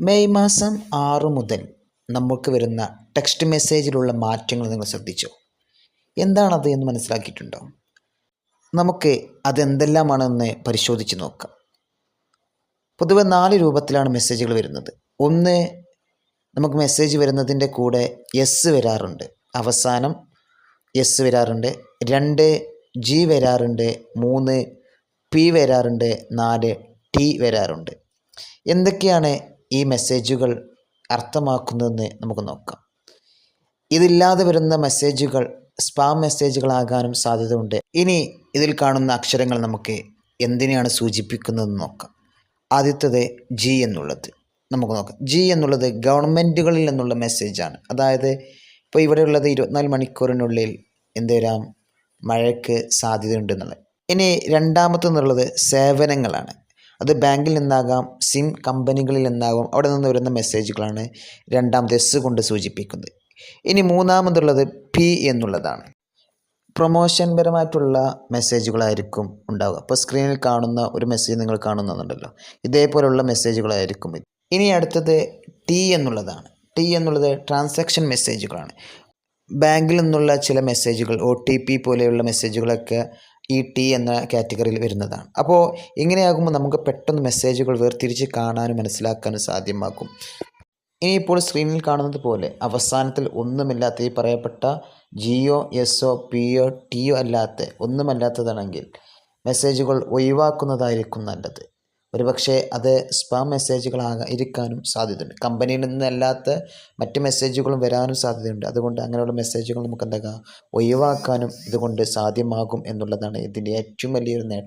May മാസം ആറ് മുതൽ നമുക്ക് വരുന്ന ടെക്സ്റ്റ് മെസ്സേജിലുള്ള മാറ്റങ്ങൾ നിങ്ങൾ ശ്രദ്ധിച്ചോ? എന്താണത് എന്ന് മനസ്സിലാക്കിയിട്ടുണ്ടോ? നമുക്ക് അതെന്തെല്ലാമാണെന്ന് പരിശോധിച്ച് നോക്കാം. പൊതുവെ നാല് രൂപത്തിലാണ് മെസ്സേജുകൾ വരുന്നത്. ഒന്ന് നമുക്ക് മെസ്സേജ് വരുന്നതിന്റെ കൂടെ എസ് വരാറുണ്ട്. അവസാനം എസ് വരാറുണ്ട്. രണ്ട് ജി വരാറുണ്ട്. മൂന്ന് പി വരാറുണ്ട്. നാല് ടി വരാറുണ്ട്. എന്തൊക്കെയാണ് ഈ മെസ്സേജുകൾ അർത്ഥമാക്കുന്നതെന്ന് നമുക്ക് നോക്കാം. ഇതില്ലാതെ വരുന്ന മെസ്സേജുകൾ സ്പാം മെസ്സേജുകളാകാനും സാധ്യതയുണ്ട്. ഇനി ഇതിൽ കാണുന്ന അക്ഷരങ്ങൾ നമുക്ക് എന്തിനെയാണ് സൂചിപ്പിക്കുന്നതെന്ന് നോക്കാം. ആദ്യത്തത് ജി എന്നുള്ളത്. നമുക്ക് നോക്കാം. ജി എന്നുള്ളത് ഗവൺമെന്റുകളിൽ നിന്നുള്ള മെസ്സേജാണ് അതായത് ഇപ്പോൾ ഇവിടെയുള്ളത് ഇരുപത്തിനാല് മണിക്കൂറിനുള്ളിൽ എന്ത് വരാം? മഴയ്ക്ക് സാധ്യതയുണ്ടെന്നുള്ളത് ഇനി രണ്ടാമത്തെന്നുള്ളത് സേവനങ്ങളാണ്. അത് ബാങ്കിൽ നിന്നാകാം സിം കമ്പനികളിൽ നിന്നാകാം. അവിടെ നിന്ന് വരുന്ന മെസ്സേജുകളാണ് രണ്ടാമത് എസ് കൊണ്ട് സൂചിപ്പിക്കുന്നത്. ഇനി മൂന്നാമതുള്ളത് പി എന്നുള്ളതാണ്. പ്രൊമോഷൻ പരമായിട്ടുള്ള മെസ്സേജുകളായിരിക്കും ഉണ്ടാവുക. അപ്പോൾ സ്ക്രീനിൽ കാണുന്ന ഒരു മെസ്സേജ് നിങ്ങൾ കാണുന്നുണ്ടല്ലോ. ഇതേപോലുള്ള മെസ്സേജുകളായിരിക്കും ഇനി അടുത്തത് ടി എന്നുള്ളതാണ്. ടി എന്നുള്ളത് ട്രാൻസാക്ഷൻ മെസ്സേജുകളാണ്. ബാങ്കിൽ നിന്നുള്ള ചില മെസ്സേജുകൾ ഒ ടി പി പോലെയുള്ള മെസ്സേജുകളൊക്കെ ഈ ടി എന്ന കാറ്റഗറിയിൽ വരുന്നതാണ്. അപ്പോൾ ഇങ്ങനെയാകുമ്പോൾ നമുക്ക് പെട്ടെന്ന് മെസ്സേജുകൾ വേർതിരിച്ച് കാണാനും മനസ്സിലാക്കാനും സാധ്യമാക്കും? ഇനിയിപ്പോൾ സ്ക്രീനിൽ കാണുന്നത് പോലെ അവസാനത്തിൽ ഒന്നുമില്ലാത്ത ഈ പറയപ്പെട്ട ജിയോ എസ്ഒ ടി ഒ അല്ലാത്ത ഒന്നുമല്ലാത്തതാണെങ്കിൽ മെസ്സേജുകൾ ഒഴിവാക്കുന്നതായിരിക്കും നല്ലത്. ഒരുപക്ഷെ അത് സ്പാം മെസ്സേജുകളാകാ ഇരിക്കാനും സാധ്യതയുണ്ട്. കമ്പനിയിൽ നിന്നല്ലാത്ത മറ്റ് മെസ്സേജുകളും വരാനും സാധ്യതയുണ്ട്. അതുകൊണ്ട് അങ്ങനെയുള്ള മെസ്സേജുകൾ നമുക്ക് എന്താക്കാം ഒഴിവാക്കാനും ഇതുകൊണ്ട് സാധ്യമാകും എന്നുള്ളതാണ് ഇതിന്റെ ഏറ്റവും വലിയൊരു നേട്ടം.